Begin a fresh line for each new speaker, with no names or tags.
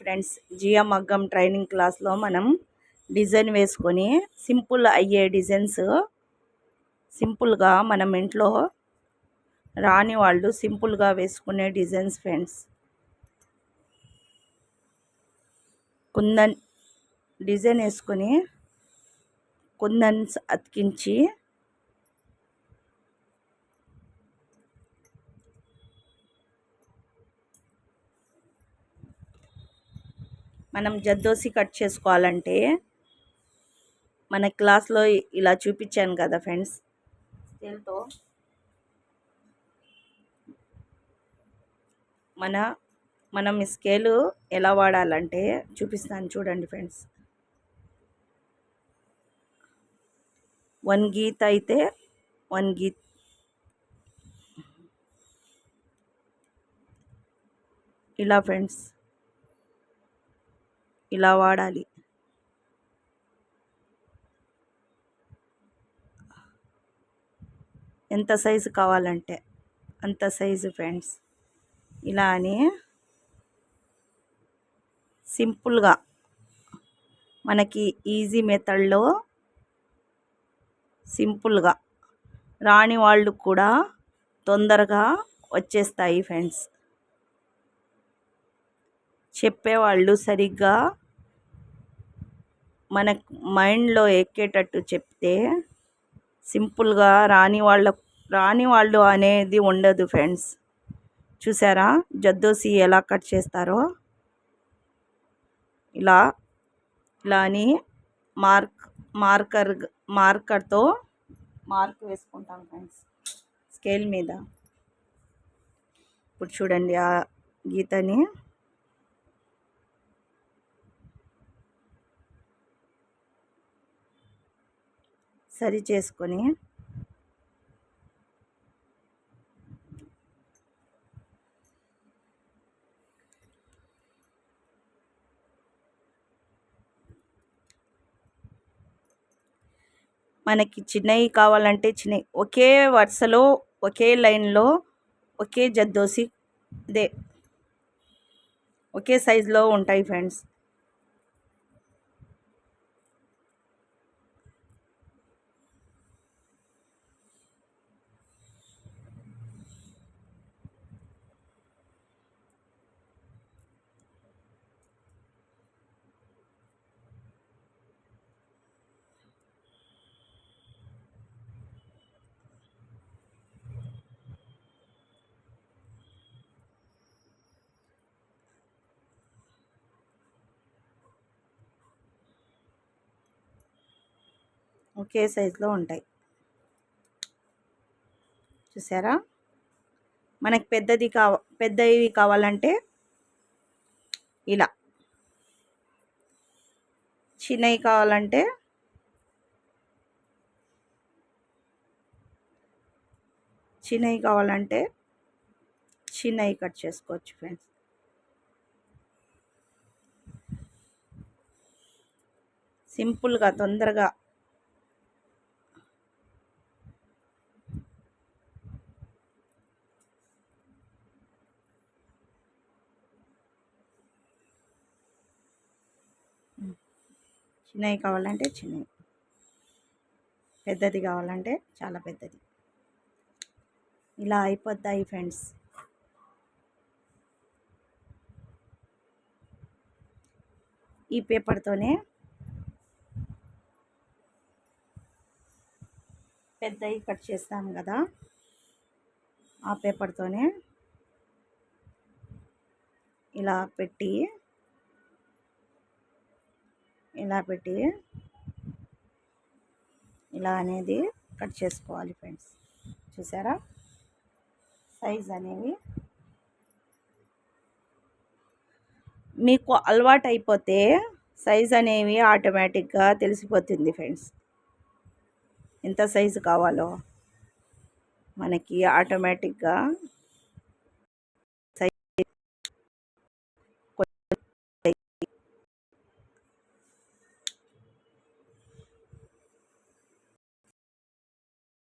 Friends Jiya మగ్గం training క్లాస్లో మనం డిజైన్ వేసుకొని సింపుల్ అయ్యే డిజైన్స్ సింపుల్గా మనం ఇంట్లో రాని వాళ్ళు సింపుల్గా వేసుకునే డిజైన్స్ ఫ్రెండ్స్. కుందన్ డిజైన్ వేసుకొని కుందన్స్ అతికించి మనం జద్దోసి కట్ చేసుకోవాలంటే మన క్లాస్లో ఇలా చూపించాను కదా ఫ్రెండ్స్. స్కేల్తో మన మనం ఈ స్కేలు ఎలా వాడాలంటే చూపిస్తాను చూడండి ఫ్రెండ్స్. వన్ గీత అయితే వన్ గీత్ ఇలా ఫ్రెండ్స్. ఇలా వాడాలి. ఎంత సైజు కావాలంటే అంత సైజు ఫ్రెండ్స్. ఇలా అని సింపుల్గా మనకి ఈజీ మెథడ్లో సింపుల్గా రాని వాళ్ళు కూడా తొందరగా వచ్చేస్తాయి ఫ్రెండ్స్. చెప్పేవాళ్ళు సరిగ్గా మన మైండ్లో ఎక్కేటట్టు చెప్తే సింపుల్గా రాని వాళ్ళ రాని వాళ్ళు అనేది ఉండదు ఫ్రెండ్స్. చూసారా? జద్దోసి ఎలా కట్ చేస్తారో? ఇలా ఇలా అని మార్క్ మార్కర్ మార్కర్తో మార్క్ వేసుకుంటాం ఫ్రెండ్స్. స్కేల్ మీద. ఇప్పుడు చూడండి ఆ గీతని. సరి చేసుకొని మనకి చిన్నవి కావాలంటే చిన్నవి ఒకే వరుసలో ఒకే లైన్లో ఒకే జద్దోసి ఇదే ఒకే సైజులో ఉంటాయి ఫ్రెండ్స్. ఒకే సైజులో ఉంటాయి. చూసారా? మనకి పెద్దది కావ పెద్దవి కావాలంటే ఇలా. చిన్నవి కావాలంటే చిన్నవి కావాలంటే చిన్నవి కట్ చేసుకోవచ్చు ఫ్రెండ్స్. సింపుల్గా తొందరగా చిన్నవి కావాలంటే చిన్నవి. పెద్దది కావాలంటే చాలా పెద్దది. ఇలా అయిపోద్దాయి ఫ్రెండ్స్. ఈ పేపర్తోనే పెద్దవి కట్ చేస్తాం కదా. ఆ పేపర్తోనే ఇలా పెట్టి ఇలా పెట్టి ఇలా అనేది కట్ చేసుకోవాలి ఫ్రెండ్స్. చూసారా? సైజ్ అనేవి మీకు అలవాటు అయిపోతే సైజ్ అనేవి ఆటోమేటిక్గా తెలిసిపోతుంది ఫ్రెండ్స్. ఎంత సైజు కావాలో మనకి ఆటోమేటిక్గా